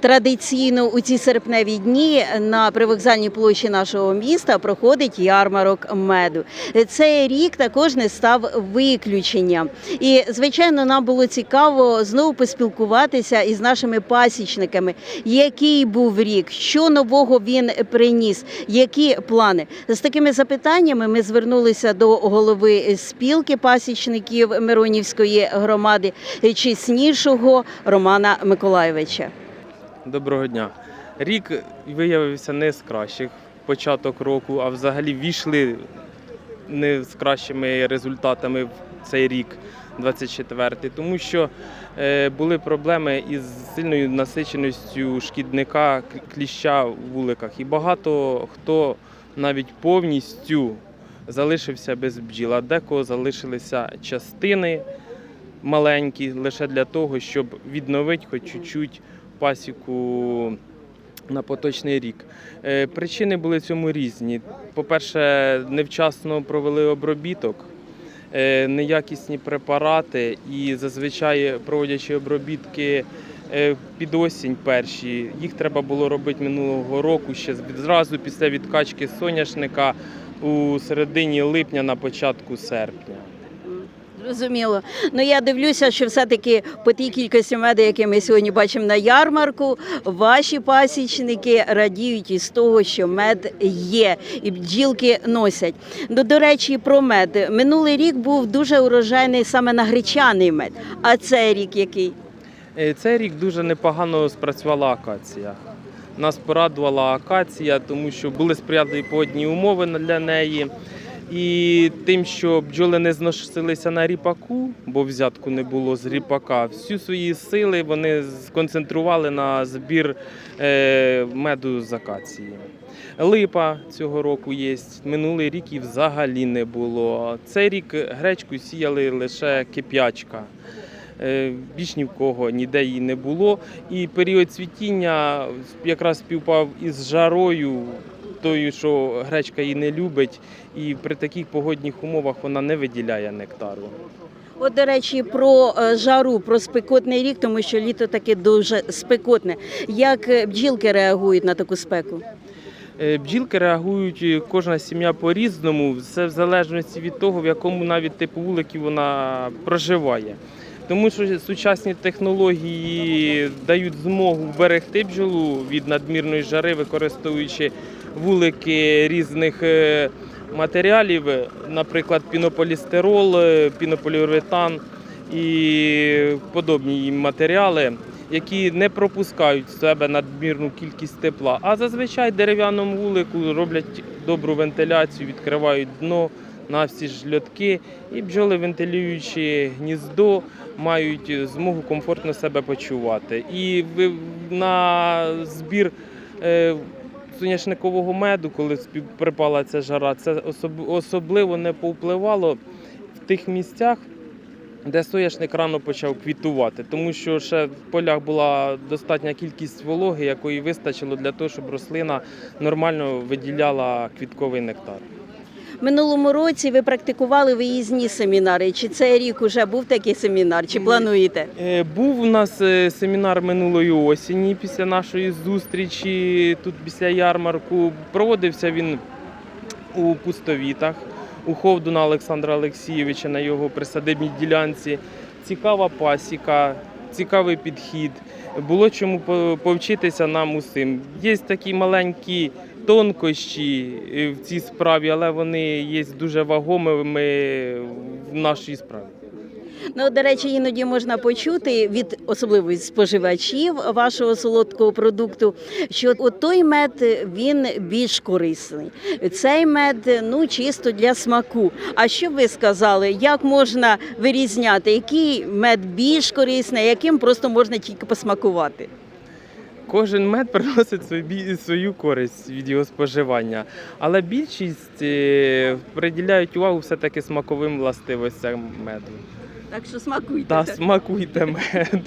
Традиційно у ці серпневі дні на привокзальній площі нашого міста проходить ярмарок меду. Цей рік також не став виключенням. І звичайно, нам було цікаво знову поспілкуватися із нашими пасічниками, який був рік, що нового він приніс, які плани. З такими запитаннями ми звернулися до голови спілки пасічників Миронівської громади чеснішого Романа Миколайовича. Доброго дня. Рік виявився не з кращих початок року, а взагалі війшли не з кращими результатами в цей рік, 24-й, тому що е, були проблеми із сильною насиченістю шкідника кліща в вуликах. І багато хто навіть повністю залишився без бджіл, а декого залишилися частини маленькі лише для того, щоб відновити хоч чуть-чуть пасіку на поточний рік. Е, Причини були цьому різні. По-перше, невчасно провели обробіток, е, неякісні препарати і зазвичай проводячи обробітки е, під осінь перші, їх треба було робити минулого року ще зразу після відкачки соняшника у середині липня на початку серпня. Зрозуміло. Ну я дивлюся, що все-таки по тій кількості меду, які ми сьогодні бачимо на ярмарку, ваші пасічники радіють із того, що мед є і бджілки носять. Ну, до речі, про мед. Минулий рік був дуже урожайний саме на гречаний мед. А цей рік який? Е, Цей рік дуже непогано спрацювала акація. Нас порадувала акація, тому що були сприятливі погодні умови для неї. І тим, що бджоли не зносилися на ріпаку, бо взятку не було з ріпака, всю свої сили вони сконцентрували на збір е, меду з акації. Липа цього року є, минулий рік і взагалі не було. Цей рік гречку сіяли лише кип'ячка. Е, Більш ні в кого ніде її не було. І період цвітіння якраз співпав із жарою, тою, що гречка її не любить, і при таких погодних умовах вона не виділяє нектару. От, до речі, про е, жару, про спекотний рік, тому що літо таке дуже спекотне. Як е, бджілки реагують на таку спеку? Е, Бджілки реагують кожна сім'я по-різному, все в залежності від того, в якому навіть типу вуликів вона проживає. Тому що сучасні технології дають змогу вберегти бджолу від надмірної жари, використовуючи вулики різних е, матеріалів, наприклад, пінополістирол, е, пінополіуретан і подобні їм матеріали, які не пропускають в себе надмірну кількість тепла. А зазвичай дерев'яному вулику роблять добру вентиляцію, відкривають дно на всі ж льотки, і бджоли, вентилюючи гніздо, мають змогу комфортно себе почувати. І на збір е, соняшникового меду, коли припала ця жара, це особливо не повпливало в тих місцях, де соняшник рано почав квітувати, тому що ще в полях була достатня кількість вологи, якої вистачило для того, щоб рослина нормально виділяла квітковий нектар. Минулому році ви практикували виїзні семінари. Чи цей рік уже був такий семінар? Чи плануєте? Е, Був у нас е, семінар минулої осені після нашої зустрічі тут після ярмарку. Проводився він у пустовітах у Ховдуна Олександра Олексійовича на його присадибній ділянці. Цікава пасіка, цікавий підхід. Було чому по- повчитися нам усім. Є такі маленькі тонкощі е, в цій справі, але вони є дуже вагомими в нашій справі. Ну, до речі, іноді можна почути від особливо від споживачів вашого солодкого продукту, що от той мед він більш корисний. Цей мед ну чисто для смаку. А що ви сказали, як можна вирізняти, який мед більш корисний, яким просто можна тільки посмакувати? Кожен мед приносить собі свою користь від його споживання, але більшість е, приділяють увагу все-таки смаковим властивостям меду. Так що смакуйте. Та смакуйте мед.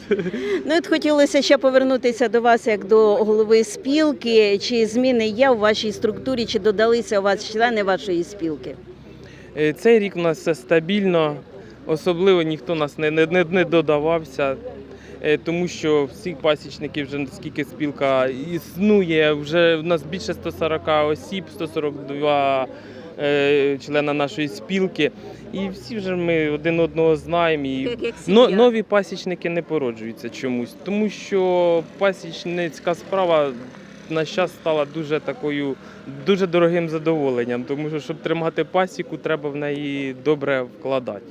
Ну, от хотілося ще повернутися до вас як до голови спілки. Чи зміни є у вашій структурі, чи додалися у вас члени вашої спілки? Е, Цей рік у нас все стабільно, особливо ніхто нас не, не, не додавався. Е, тому що всі пасічники вже скільки спілка існує, вже в нас більше 140 осіб, 142 е, члена нашої спілки. І всі вже ми один одного знаємо. І но, нові пасічники не породжуються чомусь, тому що пасічницька справа на час стала дуже такою дуже дорогим задоволенням, тому що щоб тримати пасіку, треба в неї добре вкладати.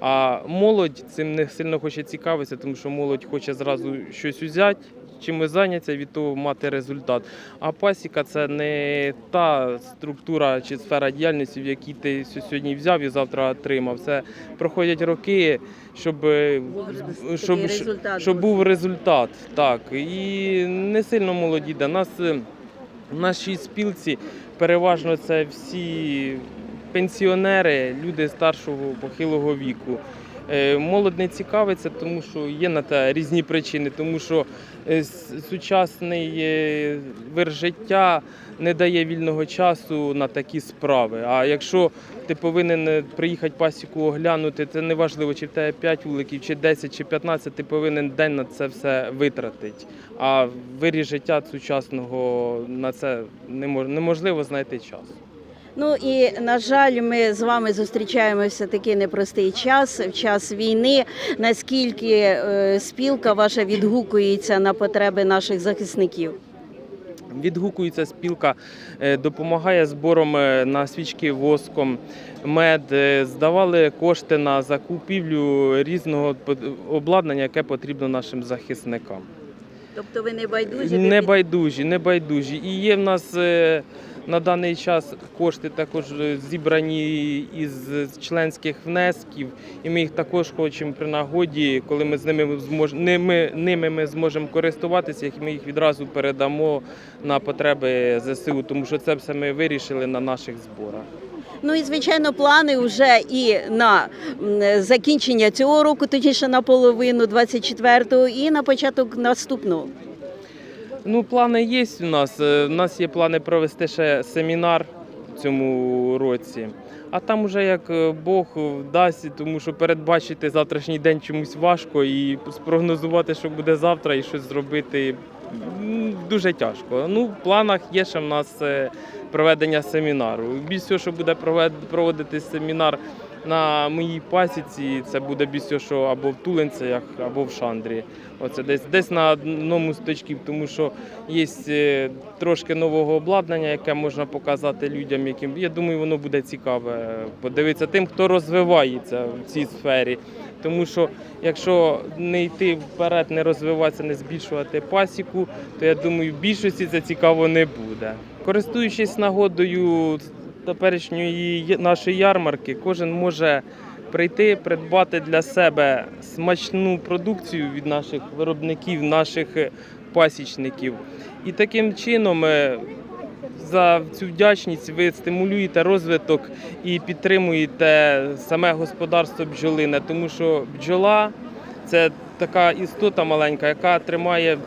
А молодь цим не сильно хоче цікавитися, тому що молодь хоче зразу щось взяти, чимось зайнятися, від того мати результат. А пасіка це не та структура чи сфера діяльності, в якій ти сьогодні взяв і завтра отримав. Це проходять роки, щоб, е, щоб, щоб був. результат. Так. І не сильно молоді. Нас е, в нашій спілці переважно це всі пенсіонери, люди старшого похилого віку. Е, Молодь не цікавиться, тому що є на те різні причини, тому що е, сучасний е, вир життя не дає вільного часу на такі справи. А якщо ти повинен приїхати пасіку оглянути, це не важливо, чи в тебе 5 вуликів, чи 10, чи 15, ти повинен день на це все витратити. А вирі життя сучасного на це неможливо знайти час. Ну і на жаль, ми з вами зустрічаємося в такий непростий час, в час війни. Наскільки е, спілка ваша відгукується на потреби наших захисників? Відгукується спілка, е, допомагає збором е, на свічки воском, мед, здавали кошти на закупівлю різного обладнання, яке потрібно нашим захисникам. Тобто ви не байдужі? Не байдужі, не байдужі. І є в нас на даний час кошти також зібрані із членських внесків, і ми їх також хочемо при нагоді, коли ми з ними змож... ними, ми зможемо користуватися, ми їх відразу передамо на потреби ЗСУ, тому що це все ми вирішили на наших зборах. Ну і звичайно, плани вже і на закінчення цього року, точніше на половину 24-го, і на початок наступного. Ну, плани є у нас. Е, У нас є плани провести ще семінар в цьому році. А там уже як е, Бог дасть, тому що передбачити завтрашній день чомусь важко і спрогнозувати, що буде завтра, і щось зробити дуже тяжко. Ну, в планах є ще в нас е, проведення семінару. Більш всього, що буде проводитись семінар на моїй пасіці, це буде більш всього, що або в Тулинцях, або в Шандрі. Оце десь десь на одному з точків, тому що є е, трошки нового обладнання, яке можна показати людям, яким я думаю, воно буде цікаве подивитися тим, хто розвивається в цій сфері. Тому що якщо не йти вперед, не розвиватися, не збільшувати пасіку, то я думаю, більшості це цікаво не буде. Користуючись нагодою теперішньої нашої ярмарки, кожен може прийти, придбати для себе смачну продукцію від наших виробників, наших е, пасічників. І таким чином е, за цю вдячність ви стимулюєте розвиток і підтримуєте саме господарство бджолине, тому що бджола це така істота маленька, яка тримає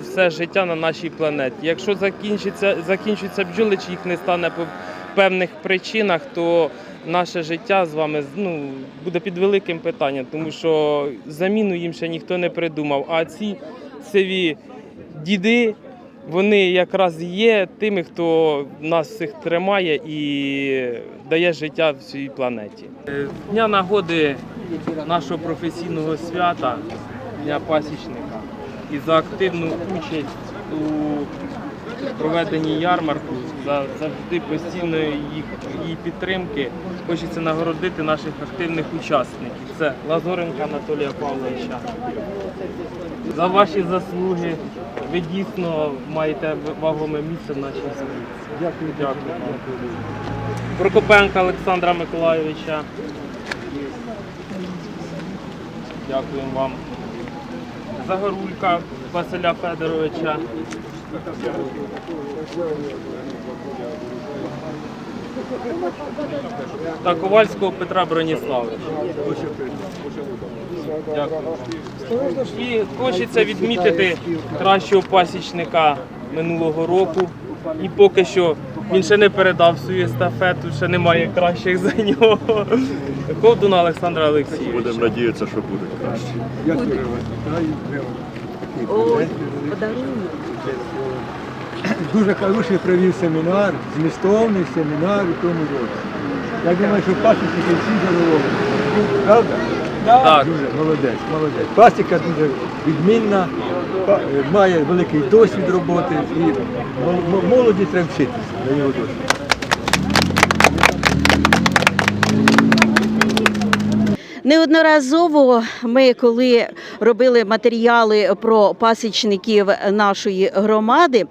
все життя на нашій планеті. Якщо закінчиться, закінчаться бджоли, чи їх не стане певних причинах, то наше життя з вами ну, буде під великим питанням, тому що заміну їм ще ніхто не придумав. А ці сиві діди, вони якраз є тими, хто нас всіх тримає і дає життя всій планеті. Дня нагоди нашого професійного свята, Дня пасічника, і за активну участь у проведенні ярмарку, за завжди постійної їх її підтримки. Хочеться нагородити наших активних учасників. Це Лазоренка Анатолія Павловича. За ваші заслуги ви дійсно маєте вагоме місце в нашій спілці. Дякую, дякую. Прокопенка Олександра Миколайовича. Дякуємо вам. Загорулька Василя Федоровича. Та Ковальського Петра Броніславовича. Дякую. І хочеться відмітити кращого пасічника минулого року. І поки що він ще не передав свою естафету, ще немає кращих за нього. Ковдуна Олександра Олексійовича. Будемо надіятися, що буде краще. Ой, подарунок. Дуже хороший провів семінар, змістовний семінар у тому році. Я думаю, що пасічники всі задоволені. Правда? Так. Дуже молодець, молодець. Пасіка дуже відмінна, е, має великий досвід роботи і молоді треба вчитися на його досвід. Неодноразово ми, коли робили матеріали про пасічників нашої громади,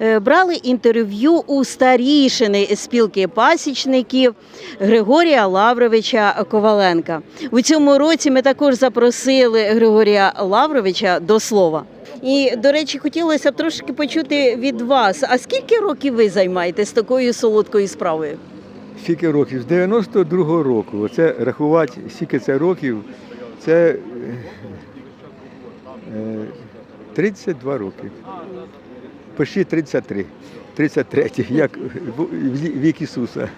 е, брали інтерв'ю у старішини спілки пасічників Григорія Лавровича Коваленка. У цьому році ми також запросили Григорія Лавровича до слова. І, до речі, хотілося б трошки почути від вас. А скільки років ви займаєтесь такою солодкою справою? Скільки років? З 92-го року. Оце рахувати, скільки це років, це е, е, 32 роки. Почти 33. 33, як вік Ісуса.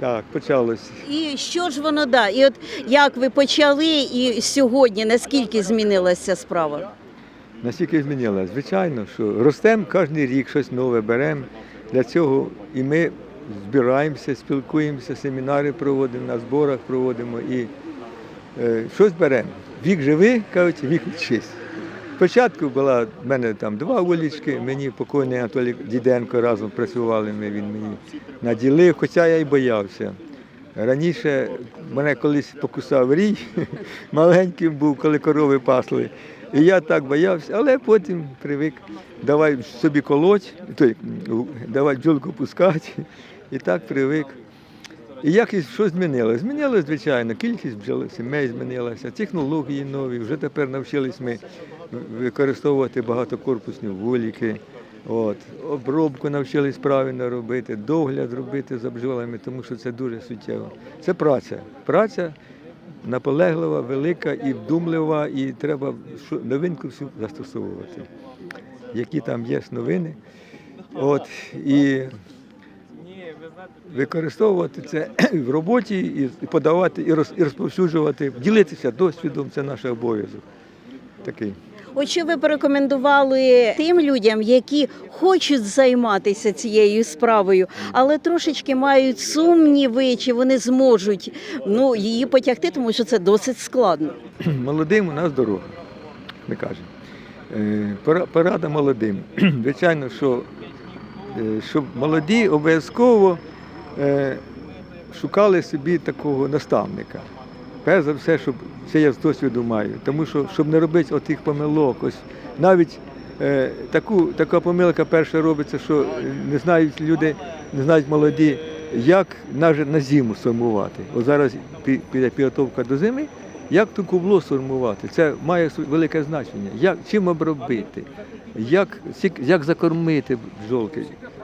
Так, почалось. І що ж воно да? І от як ви почали, і сьогодні наскільки змінилася справа? Наскільки змінилося? Звичайно, що ростемо кожен рік, щось нове беремо. Для цього і ми збираємося, спілкуємося, семінари проводимо, на зборах проводимо і е, щось беремо. Вік живий, кажуть, вік вчись. Спочатку була в мене там два вулички, мені покойний Анатолій Діденко разом працювали, ми, він мені наділив, хоча я й боявся. Раніше мене колись покусав рій, маленьким був, коли корови пасли. І я так боявся, але потім привик, давай собі колоть, той, давай бджолку пускати. І так привик. І якось що змінилося? Змінилося, звичайно, кількість бджол, сімей змінилася, технології нові. Вже тепер навчились ми використовувати багатокорпусні вуліки. От. Обробку навчились правильно робити, догляд робити за бджолами, тому що це дуже суттєво. Це праця. Праця наполеглива, велика і вдумлива, і треба новинку всю застосовувати. Які там є новини. От, і використовувати це в роботі, і подавати, і роз- і розповсюджувати, ділитися досвідом це наш обов'язок. Такий. От що ви порекомендували тим людям, які хочуть займатися цією справою, але трошечки мають сумніви, чи вони зможуть ну, її потягти, тому що це досить складно. Молодим у нас дорога, ми кажемо. Е, пора- Порада молодим. Звичайно, що е, щоб молоді обов'язково шукали собі такого наставника. Перш за все, щоб це я з досвіду маю. Тому що, щоб не робити отих помилок, ось навіть е, таку, така помилка перша робиться, що е, не знають люди, не знають молоді, як навіть на зиму сумувати. О зараз пі- піде підготовка до зими, як ту кубло сформувати? Це має велике значення. Як, чим обробити, як, як закормити бджолки,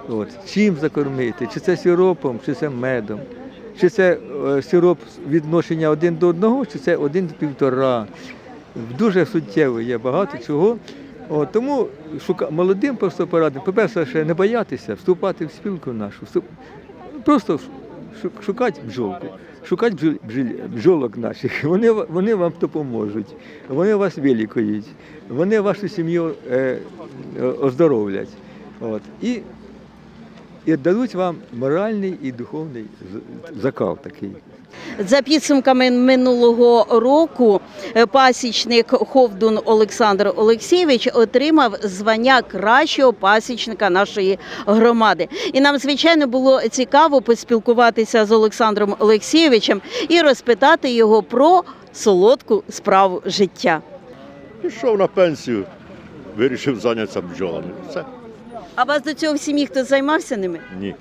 От, чим закормити, чи це сиропом, чи це медом, чи це е, сироп відношення один до одного, чи це один до півтора. Дуже суттєво є багато чого. От, тому шука... молодим просто порадимо, по-перше, ще не боятися вступати в спілку нашу, вступ... просто шукати бджолку, шукати бджол... бджолок наших. Вони, вони вам допоможуть, вони вас вилікують, вони вашу сім'ю е, е, оздоровлять. От. І, і дадуть вам моральний і духовний закал такий. За підсумками минулого року е, пасічник Ховдун Олександр Олексійович отримав звання кращого пасічника нашої громади. І нам, звичайно, було цікаво поспілкуватися з Олександром Олексійовичем і розпитати його про солодку справу життя. Пішов на пенсію, вирішив зайнятися бджолами. Все. А вас до цього в сім'ї хто займався ними? Ні.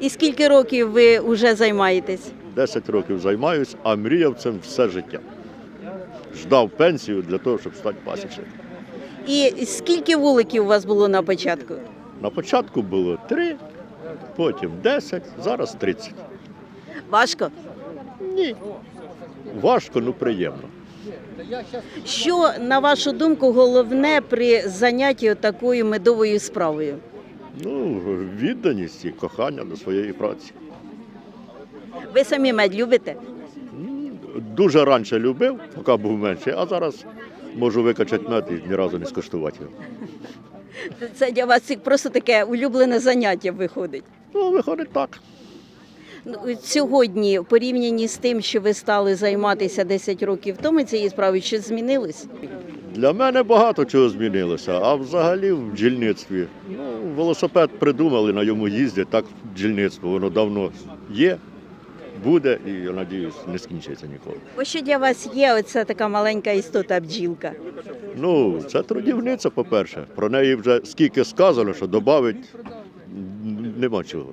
І скільки років ви вже займаєтесь? 10 років займаюсь, а мріяв цим все життя. Ждав пенсію для того, щоб стати пасічником. І скільки вуликів у вас було на початку? На початку було 3, потім 10, зараз 30. Важко? Ні. Важко, ну приємно. Що, на вашу думку, головне при занятті такою медовою справою? Ну, відданість і кохання до своєї праці. Ви самі мед любите? Дуже раніше любив, поки був менший, а зараз можу викачати мед і ні разу не скуштувати його. Це для вас просто таке улюблене заняття виходить. Ну, виходить так. Ну, Сьогодні, в порівнянні з тим, що ви стали займатися 10 років тому цією справою, що змінилось? Для мене багато чого змінилося, а взагалі в бджільництві. Ну, велосипед придумали, на йому їздять, так бджільництво, воно давно є, буде і, я надіюсь, не скінчиться ніколи. Ось що для вас є оця така маленька істота бджілка? Ну, це трудівниця, по-перше. Про неї вже скільки сказано, що додати нема чого.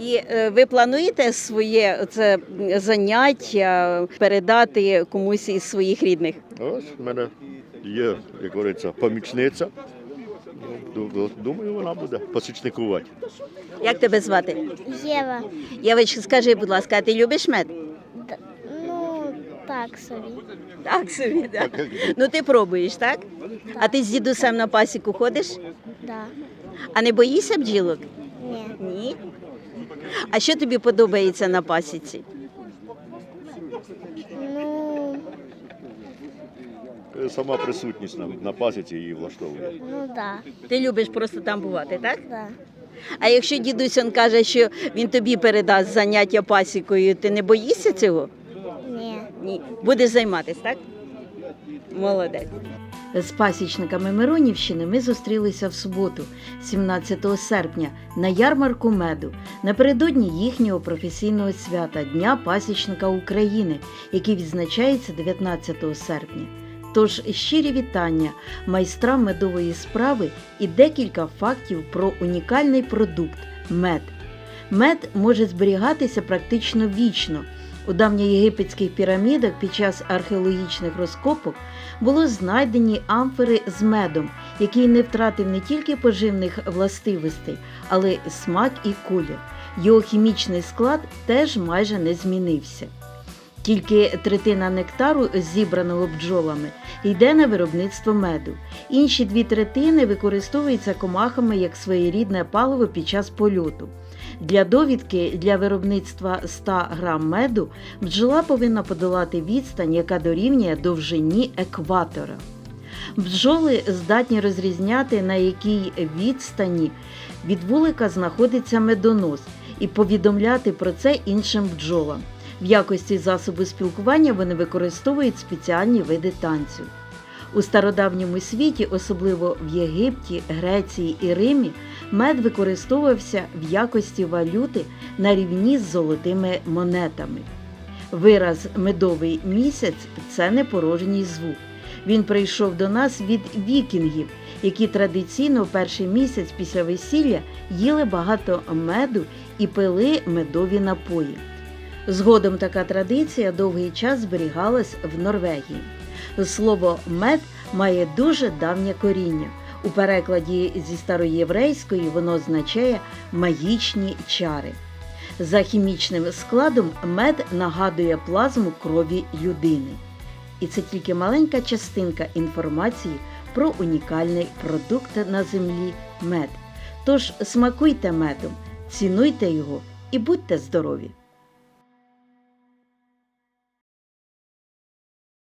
І е, ви плануєте своє це заняття передати комусь із своїх рідних? Ось в мене є, як говориться, помічниця. Ду- Думаю, вона буде посічникувати. Як тебе звати? Єва. Явочка, скажи, будь ласка, а ти любиш мед? Ну, так собі. Так собі, так. Ну ти пробуєш, так? А ти з дідусем на пасіку ходиш? Да. А не боїшся бджілок? Ні. Ні. А що тобі подобається на пасіці? Ну, Е, Сама присутність на, на пасіці її влаштовує. ну да. Ти любиш просто там бувати, так? Да. А якщо дідусь он каже, що він тобі передасть заняття пасікою, ти не боїшся цього? Ні. Ні. Будеш займатися, так? Молодець. З пасічниками Миронівщини ми зустрілися в суботу, 17 серпня, на ярмарку меду, напередодні їхнього професійного свята Дня пасічника України, який відзначається 19 серпня. Тож щирі вітання майстрам медової справи і декілька фактів про унікальний продукт мед. Мед може зберігатися практично вічно. У давньоєгипетських пірамідах під час археологічних розкопок було знайдені амфори з медом, який не втратив не тільки поживних властивостей, але й смак і колір. Його хімічний склад теж майже не змінився. Тільки третина нектару, зібраного бджолами, йде на виробництво меду. Інші дві третини використовуються комахами як своєрідне паливо під час польоту. Для довідки для виробництва 100 грам меду бджола повинна подолати відстань, яка дорівнює довжині екватора. Бджоли здатні розрізняти, на якій відстані від вулика знаходиться медонос, і повідомляти про це іншим бджолам. В якості засобу спілкування вони використовують спеціальні види танцю. У стародавньому світі, особливо в Єгипті, Греції і Римі, мед використовувався в якості валюти на рівні з золотими монетами. Вираз медовий місяць це не порожній звук. Він прийшов до нас від вікінгів, які традиційно перший місяць після весілля їли багато меду і пили медові напої. Згодом така традиція довгий час зберігалась в Норвегії. Слово мед має дуже давнє коріння. У перекладі зі староєврейської воно означає магічні чари. За хімічним складом мед нагадує плазму крові людини. І це тільки маленька частинка інформації про унікальний продукт на землі мед. Тож смакуйте медом, цінуйте його і будьте здорові!